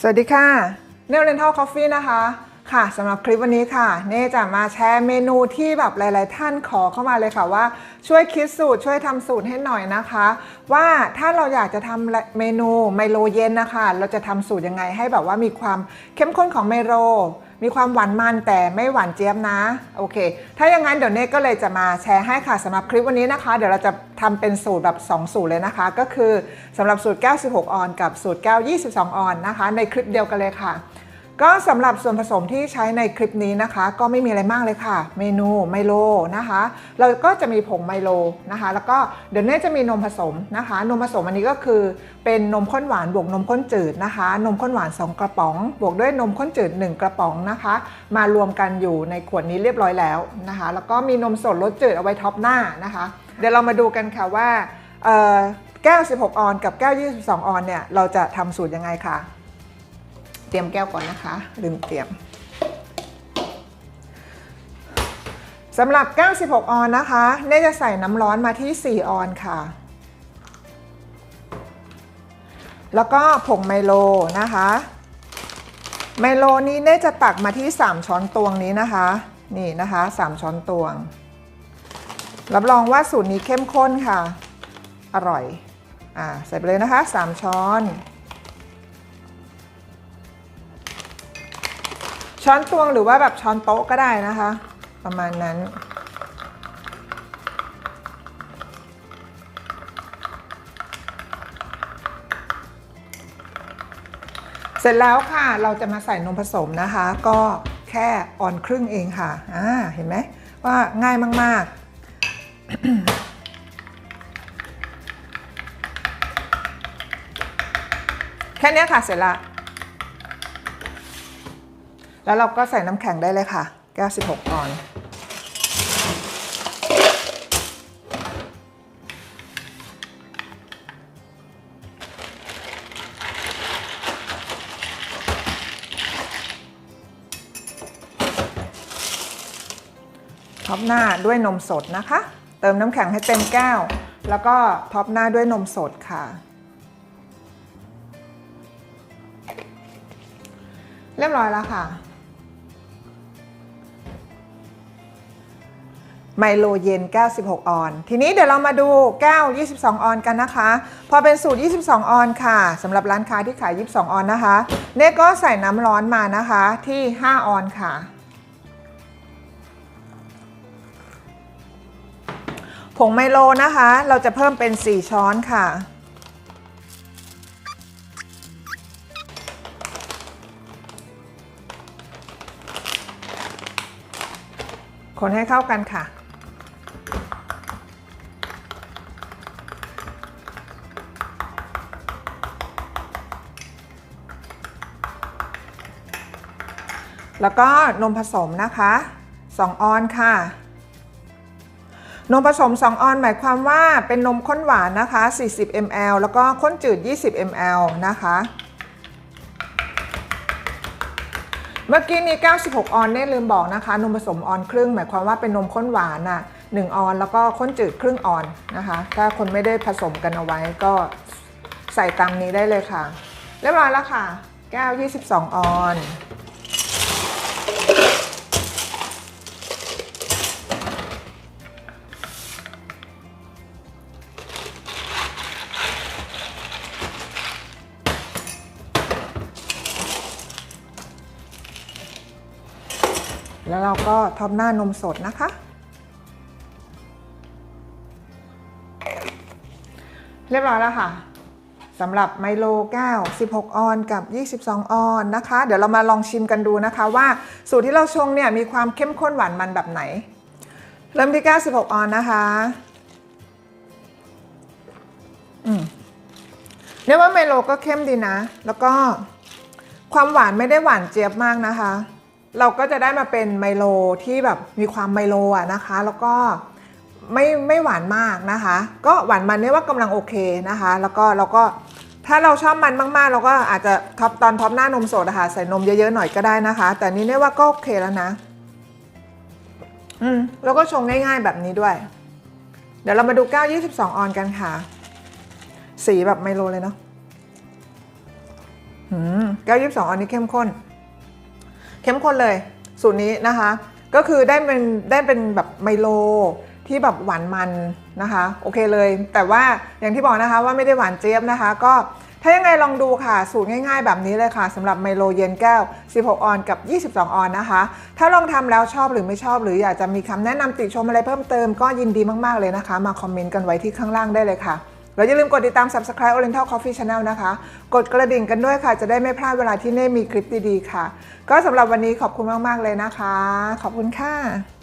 สวัสดีค่ะเนลเรนทัลคอฟฟี่นะคะ ค่ะสำหรับคลิปวันนี้ค่ะ เน่จะมาแชร์เมนูที่แบบหลาย ๆ ท่านขอเข้ามาเลยค่ะว่า ช่วยคิดสูตรช่วยทำสูตรให้หน่อยนะคะ ว่าถ้าเราอยากจะทำเมนูไมโลเย็นนะคะ เราจะทำสูตรยังไงให้แบบว่ามีความเข้มข้นของไมโล มีความหวานมันแต่ไม่หวานเจี๊ยบนะโอเค ถ้าอย่างนั้นเดี๋ยวเน่ก็เลยจะมาแชร์ให้ค่ะสำหรับคลิปวันนี้นะคะ เดี๋ยวเราจะทำเป็นสูตรแบบ 2 สูตรเลยนะคะ ก็คือสำหรับสูตรแก้ว 16 ออน กับสูตรแก้ว 22 ออนนะคะ ในคลิปเดียวกันเลยค่ะ ก็สำหรับส่วนผสมที่ใช้ในคลิปนี้นะคะ ก็ไม่มีอะไรมากเลยค่ะ เมนูไมโลนะคะ เราก็จะมีผงไมโลนะคะ แล้วก็เดี๋ยวเน่จะมีนมผสมนะคะ นมผสมอันนี้ก็คือเป็นนมข้นหวานบวกนมข้นจืดนะคะ นมข้นหวาน 2 กระป๋อง บวกด้วยนมข้นจืด 1 กระป๋องนะคะ มารวมกันอยู่ในขวดนี้เรียบร้อยแล้วนะคะ แล้วก็มีนมสดรสจืดเอาไว้ท็อปหน้านะคะ เดี๋ยวเรามาดูกันค่ะว่าแก้ว 16 ออนกับแก้ว 22 ออนเนี่ยเราจะทำสูตรยังไงค่ะ เตรียมแก้วก่อนนะคะ ลืมเตรียมสำหรับ 96 ออนนะคะเน่จะใส่น้ำร้อนมาที่ 4 ออนค่ะ แล้วก็ผงไมโลนะคะ ไมโลนี้เน่จะตักมาที่ 3 ช้อนตวงนี้นะคะ นี่นะคะ 3 ช้อนตวง รับรองว่าสูตรนี้เข้มข้นค่ะ อร่อย อ่า ใส่ไปเลยนะคะ 3 ช้อน ช้อนตวงหรือว่าแบบช้อนโต๊ะก็ได้นะคะ ประมาณนั้น เสร็จแล้วค่ะเราจะมาใส่นมผสมนะคะ ก็แค่อ่อนครึ่งเองค่ะอ่าเห็นไหมว่าง่ายมาก ๆแค่นี้ค่ะเสร็จละ แล้วเราก็ใส่น้ำแข็งได้เลยค่ะแก้ว16ออนท็อปหน้าด้วยนมสดนะคะ เติมน้ำแข็งให้เต็มแก้ว แล้วก็ท็อปหน้าด้วยนมสดค่ะ เรียบร้อยแล้วค่ะ ไมโลเย็นแก้ว16ออน ทีนี้เดี๋ยวเรามาดูแก้ว 22 ออนกันนะคะ พอเป็นสูตร 22 ออนค่ะสำหรับร้านค้าที่ขาย 22 ออนนะคะ เน่ก็ใส่น้ำร้อนมานะคะที่ 5 ออนค่ะ ผงไมโลนะคะ เราจะเพิ่มเป็น 4 ช้อนค่ะ คนให้เข้ากันค่ะ แล้วก็นมผสมนะคะ 2 ออนค่ะ นมผสม 2 ออนหมายความว่าเป็นนมข้นหวานนะคะ 40 ml แล้วก็ข้นจืด 20 ml นะคะ เมื่อกี้นี้ 96 ออนเน่ลืมบอกนะคะ นมผสมออนครึ่ง หมายความว่าเป็นนมข้นหวานน่ะ1ออนแล้วก็ข้นจืดครึ่งออนนะคะ ถ้าคนไม่ได้ผสมกันเอาไว้ก็ใส่ตามนี้ได้เลยค่ะ เรียบร้อยแล้วค่ะ แก้ว 22 ออน แล้วเราก็ท็อปหน้านมสดนะคะ เรียบร้อยแล้วค่ะสำหรับไมโลแก้ว16 ออนกับ 22 ออนนะคะ เดี๋ยวเรามาลองชิมกันดูนะคะว่าสูตรที่เราชงเนี่ยมีความเข้มข้นหวานมันแบบไหน เริ่มที่แก้ว16 ออนนะคะเรียว่าไมโลก็เข้มดีนะ แล้วก็ความหวานไม่ได้หวานเจี๊ยบมากนะคะ เราก็จะได้มาเป็นไมโลที่แบบมีความไมโลอะนะคะ แล้วก็ไม่ไม่หวานมากนะคะ ก็หวานมันเนี่ยว่ากำลังโอเคนะคะ แล้วก็เราก็ถ้าเราชอบมันมากๆ เราก็อาจจะท็อปตอนท็อปหน้านมสดอะคะใส่นมเยอะๆหน่อยก็ได้นะคะ แต่นี้เนี่ยว่าก็โอเคแล้วนะ อืมแล้วก็ชงง่ายๆแบบนี้ด้วย เดี๋ยวเรามาดูแก้ว22 ออนกันค่ะ สีแบบไมโลเลยเนาะแก้ว22อันนี้เข้มข้น เข้มข้นเลย สูตรนี้นะคะ ก็คือได้เป็นได้เป็นแบบไมโลที่แบบหวานมันนะคะ โอเคเลย แต่ว่าอย่างที่บอกนะคะว่าไม่ได้หวานเจี๊ยบนะคะ ก็ถ้ายังไงลองดูค่ะ สูตรง่ายๆ แบบนี้เลยค่ะสำหรับไมโลเย็นแก้ว 16 ออนกับ 22 ออนนะคะ ถ้าลองทำแล้วชอบหรือไม่ชอบ หรืออยากจะมีคำแนะนำติชมอะไรเพิ่มเติมก็ยินดีมากๆเลยนะคะ มาคอมเมนต์กันไว้ที่ข้างล่างได้เลยค่ะ แล้วอย่าลืมกดติดตาม subscribe Oriental Coffee Channel นะคะ กดกระดิ่งกันด้วยค่ะ จะได้ไม่พลาดเวลาที่เน่มีคลิปดีๆค่ะ ก็สำหรับวันนี้ขอบคุณมาก ๆ เลยนะคะ ขอบคุณค่ะ